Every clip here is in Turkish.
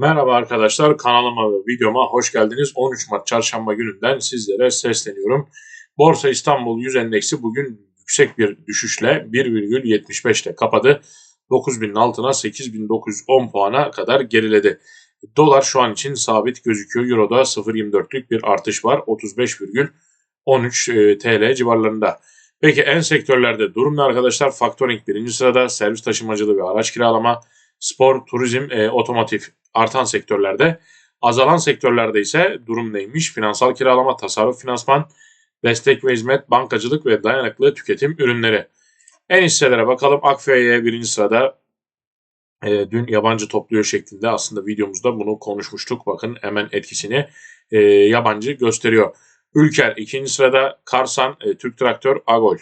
Merhaba arkadaşlar kanalıma ve videoma hoş geldiniz. 13 Mart çarşamba gününden sizlere sesleniyorum. Borsa İstanbul 100 endeksi bugün yüksek bir düşüşle 1,75 ile kapadı. 9000'in altına 8910 puana kadar geriledi. Dolar şu an için sabit gözüküyor. Euro'da 0.24'lük bir artış var. 35,13 TL civarlarında. Peki en sektörlerde durum ne arkadaşlar? Factoring birinci sırada, servis taşımacılığı ve araç kiralama, spor, turizm, e, otomotiv artan sektörlerde. Azalan sektörlerde ise durum neymiş? Finansal kiralama, tasarruf finansman, destek ve hizmet, bankacılık ve dayanıklı tüketim ürünleri. En hisselere bakalım. Akfe'ye birinci sırada e, dün yabancı topluyor şeklinde aslında videomuzda bunu konuşmuştuk. Bakın hemen etkisini e, yabancı gösteriyor. Ülker ikinci sırada Karsan, e, Türk Traktör, Agol.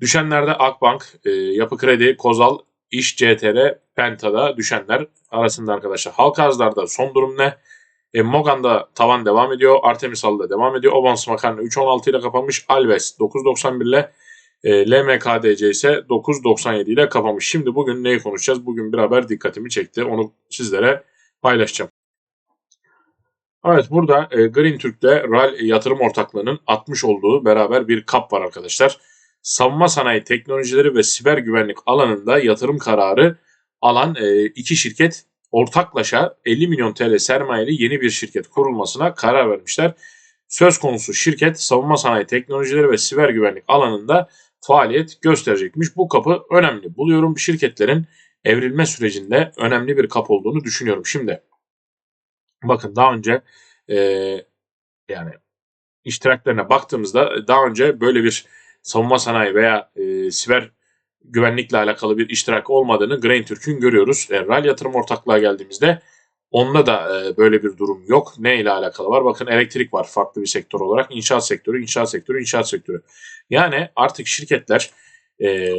Düşenlerde Akbank, e, Yapı Kredi, Kozal, İş CTR, Penta'da düşenler arasında arkadaşlar. Halka arzlarda son durum ne? E, Mogan'da tavan devam ediyor. Artemisal'da devam ediyor. Obans Makarna 3.16 ile kapanmış. Alves 9.91 ile e, LMKDC ise 9.97 ile kapanmış. Şimdi bugün neyi konuşacağız? Bugün bir haber dikkatimi çekti. Onu sizlere paylaşacağım. Evet burada e, Green Türk'te RAL yatırım ortaklığının atmış olduğu beraber bir kap var arkadaşlar. Savunma sanayi teknolojileri ve siber güvenlik alanında yatırım kararı alan e, iki şirket ortaklaşa 50 milyon TL sermayeli yeni bir şirket kurulmasına karar vermişler. Söz konusu şirket savunma sanayi teknolojileri ve siber güvenlik alanında faaliyet gösterecekmiş. Bu kapı önemli. Buluyorum şirketlerin evrilme sürecinde önemli bir kap olduğunu düşünüyorum. Şimdi bakın daha önce e, yani iştiraklerine baktığımızda daha önce böyle bir savunma sanayi veya e, siber güvenlikle alakalı bir iştirak olmadığını Grain Türk'ün görüyoruz. E, RAL yatırım ortaklığa geldiğimizde onda da e, böyle bir durum yok. Ne ile alakalı var? Bakın elektrik var farklı bir sektör olarak. İnşaat sektörü, inşaat sektörü, inşaat sektörü. Yani artık şirketler e,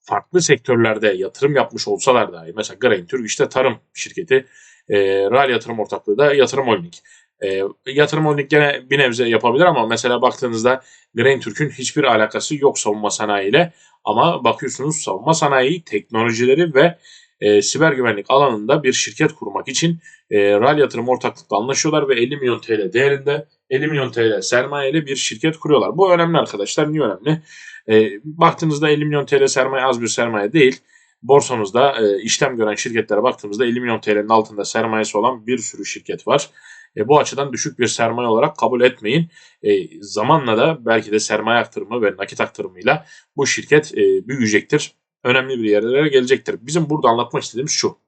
farklı sektörlerde yatırım yapmış olsalar dahi mesela Grain Türk işte tarım şirketi, e, RAL yatırım ortaklığı da yatırım holding. E, yatırım holding gene bir nebze yapabilir ama mesela baktığınızda Grain Türk'ün hiçbir alakası yok savunma sanayi ile. Ama bakıyorsunuz savunma sanayi teknolojileri ve e, siber güvenlik alanında bir şirket kurmak için e, RAL yatırım ortaklıkla anlaşıyorlar ve 50 milyon TL değerinde 50 milyon TL sermayeli bir şirket kuruyorlar. Bu önemli arkadaşlar. Niye önemli? E, baktığınızda 50 milyon TL sermaye az bir sermaye değil. Borsamızda e, işlem gören şirketlere baktığımızda 50 milyon TL'nin altında sermayesi olan bir sürü şirket var. E, bu açıdan düşük bir sermaye olarak kabul etmeyin. E, zamanla da belki de sermaye aktarımı ve nakit aktarımıyla bu şirket e, büyüyecektir. Önemli bir yerlere gelecektir. Bizim burada anlatmak istediğimiz şu.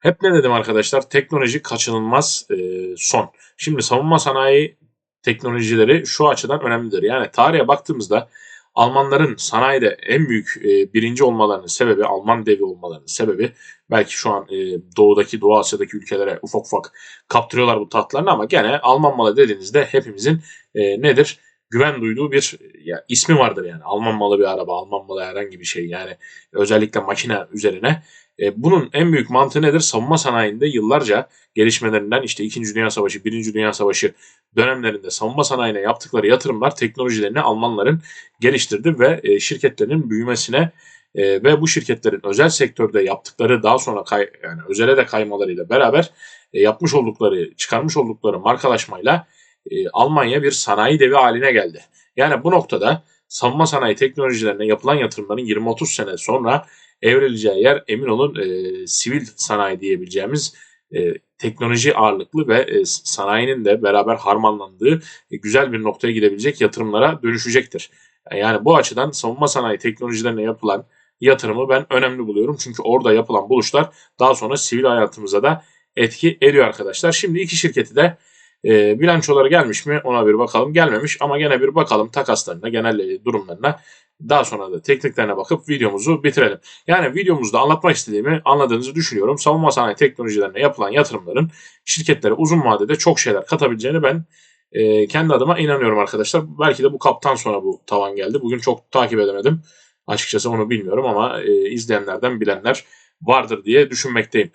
Hep ne dedim arkadaşlar? Teknoloji kaçınılmaz e, son. Şimdi savunma sanayi teknolojileri şu açıdan önemlidir. Yani tarihe baktığımızda Almanların sanayide en büyük e, birinci olmalarının sebebi, Alman devi olmalarının sebebi belki şu an e, doğudaki, Doğu Asya'daki ülkelere ufak ufak kaptırıyorlar bu tatlarını ama gene Alman malı dediğinizde hepimizin e, nedir? Güven duyduğu bir ya, ismi vardır yani. Alman malı bir araba, Alman malı herhangi bir şey yani özellikle makine üzerine e, bunun en büyük mantığı nedir? Savunma sanayinde yıllarca gelişmelerinden işte 2. Dünya Savaşı, 1. Dünya Savaşı dönemlerinde savunma sanayine yaptıkları yatırımlar teknolojilerini Almanların geliştirdi ve e, şirketlerin büyümesine e, ve bu şirketlerin özel sektörde yaptıkları daha sonra kay, yani özele de kaymalarıyla beraber e, yapmış oldukları, çıkarmış oldukları markalaşmayla e, Almanya bir sanayi devi haline geldi. Yani bu noktada savunma sanayi teknolojilerine yapılan yatırımların 20-30 sene sonra evrileceği yer emin olun e, sivil sanayi diyebileceğimiz e, teknoloji ağırlıklı ve e, sanayinin de beraber harmanlandığı e, güzel bir noktaya gidebilecek yatırımlara dönüşecektir. Yani bu açıdan savunma sanayi teknolojilerine yapılan yatırımı ben önemli buluyorum. Çünkü orada yapılan buluşlar daha sonra sivil hayatımıza da etki ediyor arkadaşlar. Şimdi iki şirketi de e, bilançoları gelmiş mi ona bir bakalım. Gelmemiş ama gene bir bakalım takaslarına, genel durumlarına. Daha sonra da tekniklerine bakıp videomuzu bitirelim. Yani videomuzda anlatmak istediğimi anladığınızı düşünüyorum. Savunma sanayi teknolojilerine yapılan yatırımların şirketlere uzun vadede çok şeyler katabileceğini ben e, kendi adıma inanıyorum arkadaşlar. Belki de bu kaptan sonra bu tavan geldi. Bugün çok takip edemedim. Açıkçası onu bilmiyorum ama e, izleyenlerden bilenler vardır diye düşünmekteyim.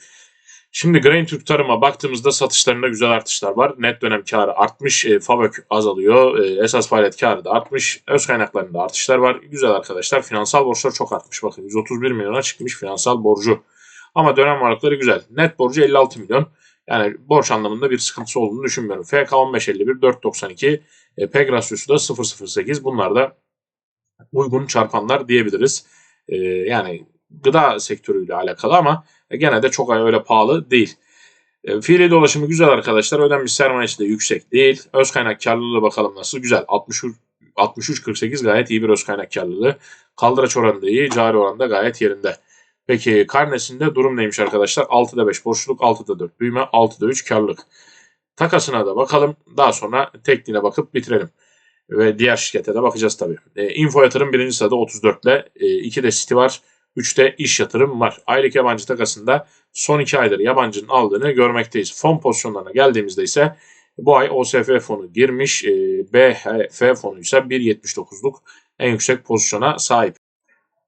Şimdi Grain Türk Tarım'a baktığımızda satışlarında güzel artışlar var. Net dönem karı artmış, e, FAVÖK azalıyor, e, esas faaliyet karı da artmış, öz kaynaklarında artışlar var. Güzel arkadaşlar. Finansal borçlar çok artmış. Bakın 131 milyona çıkmış finansal borcu. Ama dönem varlıkları güzel. Net borcu 56 milyon. Yani borç anlamında bir sıkıntısı olduğunu düşünmüyorum. FK 1551, 492, e, PEG rasyosu da 008. Bunlar da uygun çarpanlar diyebiliriz. E, yani gıda sektörüyle alakalı ama gene de çok öyle pahalı değil. E, fiili dolaşımı güzel arkadaşlar. Ödenmiş sermayesi de yüksek değil. Öz kaynak karlılığı bakalım nasıl. Güzel. 63-48 gayet iyi bir öz kaynak karlılığı. Kaldıraç oranı da iyi. Cari oranı da gayet yerinde. Peki karnesinde durum neymiş arkadaşlar? 6'da 5 borçluluk, 6'da 4 büyüme, 6'da 3 karlılık. Takasına da bakalım. Daha sonra tekniğine bakıp bitirelim. Ve diğer şirkete de bakacağız tabii. E, info yatırım birinci sırada 34 ile. E, 2'de City var. 3'te iş yatırım var. Aylık yabancı takasında son 2 aydır yabancının aldığını görmekteyiz. Fon pozisyonlarına geldiğimizde ise bu ay OSF fonu girmiş. E, BHF fonu ise 1.79'luk en yüksek pozisyona sahip.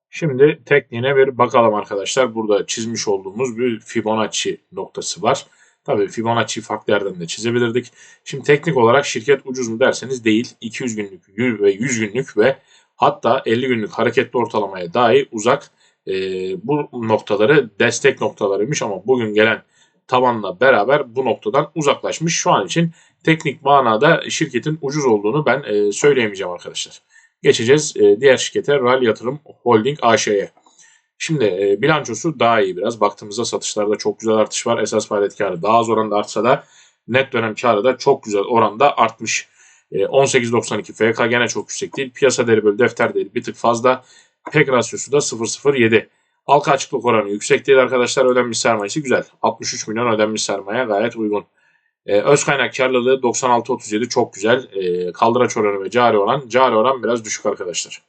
Şimdi tekniğine bir bakalım arkadaşlar. Burada çizmiş olduğumuz bir Fibonacci noktası var. Tabii Fibonacci farklı yerden de çizebilirdik. Şimdi teknik olarak şirket ucuz mu derseniz değil. 200 günlük ve 100 günlük ve hatta 50 günlük hareketli ortalamaya dahi uzak e, bu noktaları destek noktalarıymış ama bugün gelen tavanla beraber bu noktadan uzaklaşmış. Şu an için teknik manada şirketin ucuz olduğunu ben e, söyleyemeyeceğim arkadaşlar. Geçeceğiz e, diğer şirkete Ral Yatırım Holding AŞ'ye. Şimdi e, bilançosu daha iyi biraz. Baktığımızda satışlarda çok güzel artış var. Esas faaliyet karı daha az oranda artsa da net dönem karı da çok güzel oranda artmış. E, 18.92 FK gene çok yüksek değil. Piyasa değeri bölü defter değeri bir tık fazla. PEG rasyosu da 0.07. Halka açıklık oranı yüksek değil arkadaşlar. Ödenmiş sermayesi güzel. 63 milyon ödenmiş sermaye gayet uygun. Ee, öz kaynak karlılığı 96.37 çok güzel. Ee, kaldıraç oranı ve cari oran. Cari oran biraz düşük arkadaşlar.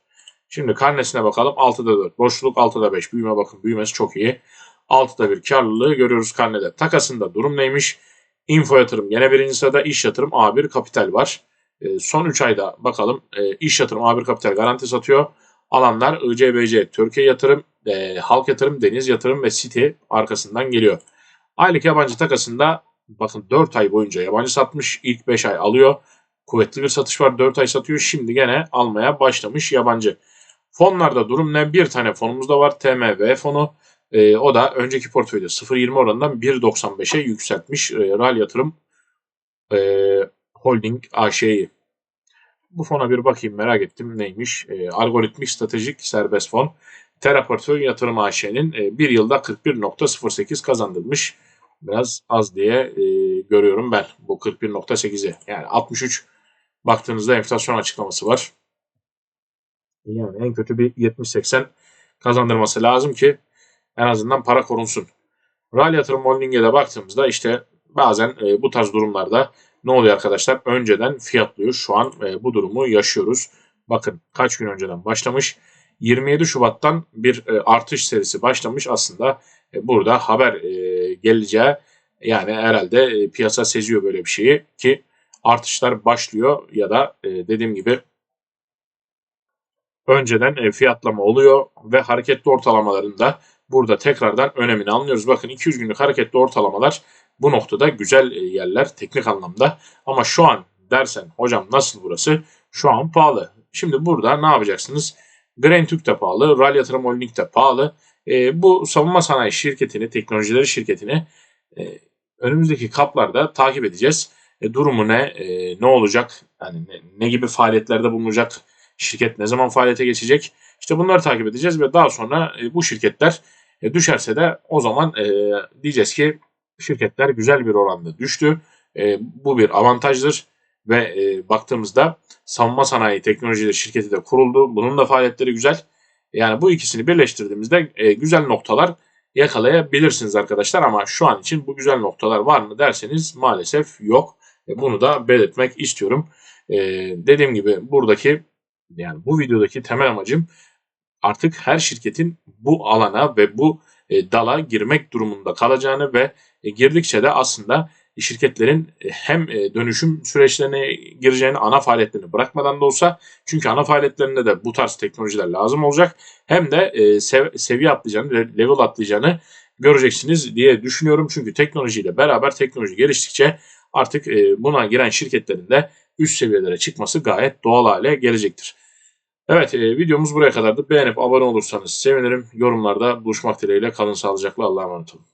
Şimdi karnesine bakalım. 6'da 4. Boşluk 6'da 5. Büyüme bakın büyümesi çok iyi. 6'da 1 karlılığı görüyoruz karnede. Takasında durum neymiş? Info yatırım yine birinci sırada. iş yatırım A1 kapital var. Ee, son 3 ayda bakalım. Ee, iş yatırım A1 kapital garanti satıyor. Alanlar ICBC, Türkiye yatırım, e, halk yatırım, deniz yatırım ve City arkasından geliyor. Aylık yabancı takasında bakın 4 ay boyunca yabancı satmış. ilk 5 ay alıyor. Kuvvetli bir satış var. 4 ay satıyor. Şimdi gene almaya başlamış yabancı. Fonlarda durum ne? Bir tane fonumuz da var. TMV fonu. E, o da önceki portföyde 0.20 oranından 1.95'e yükseltmiş. E, RAL yatırım e, Holding AŞ'yi. Bu fona bir bakayım merak ettim neymiş. E, algoritmik stratejik serbest fon. Terra Portföy Yatırım AŞ'nin e, bir yılda 41.08 kazandırmış. Biraz az diye e, görüyorum ben bu 41.8'i. Yani 63 baktığınızda enflasyon açıklaması var. Yani en kötü bir 70-80 kazandırması lazım ki en azından para korunsun. RAL Yatırım Holding'e de baktığımızda işte bazen e, bu tarz durumlarda ne oluyor arkadaşlar? Önceden fiyatlıyor. Şu an e, bu durumu yaşıyoruz. Bakın kaç gün önceden başlamış. 27 Şubat'tan bir e, artış serisi başlamış. Aslında e, burada haber e, geleceği yani herhalde e, piyasa seziyor böyle bir şeyi ki artışlar başlıyor ya da e, dediğim gibi önceden e, fiyatlama oluyor ve hareketli ortalamalarında burada tekrardan önemini anlıyoruz. Bakın 200 günlük hareketli ortalamalar bu noktada güzel e, yerler teknik anlamda. Ama şu an dersen hocam nasıl burası? Şu an pahalı. Şimdi burada ne yapacaksınız? Grain Türk de pahalı, Ral Yatırım Holding de pahalı. E, bu savunma sanayi şirketini, teknolojileri şirketini e, önümüzdeki kaplarda takip edeceğiz. E, durumu ne, e, ne olacak, yani ne, ne gibi faaliyetlerde bulunacak, şirket ne zaman faaliyete geçecek? İşte bunları takip edeceğiz ve daha sonra e, bu şirketler e, düşerse de o zaman e, diyeceğiz ki şirketler güzel bir oranda düştü. E, bu bir avantajdır ve e, baktığımızda savunma sanayi teknolojileri şirketi de kuruldu. Bunun da faaliyetleri güzel. Yani bu ikisini birleştirdiğimizde e, güzel noktalar yakalayabilirsiniz arkadaşlar ama şu an için bu güzel noktalar var mı derseniz maalesef yok. E, bunu da belirtmek istiyorum. E, dediğim gibi buradaki yani bu videodaki temel amacım artık her şirketin bu alana ve bu e, dala girmek durumunda kalacağını ve e, girdikçe de aslında şirketlerin e, hem dönüşüm süreçlerine gireceğini ana faaliyetlerini bırakmadan da olsa çünkü ana faaliyetlerinde de bu tarz teknolojiler lazım olacak hem de sev- seviye atlayacağını, level atlayacağını göreceksiniz diye düşünüyorum. Çünkü teknolojiyle beraber teknoloji geliştikçe artık buna giren şirketlerin de üst seviyelere çıkması gayet doğal hale gelecektir. Evet e, videomuz buraya kadardı. Beğenip abone olursanız sevinirim. Yorumlarda buluşmak dileğiyle kalın sağlıcakla Allah'a emanet olun.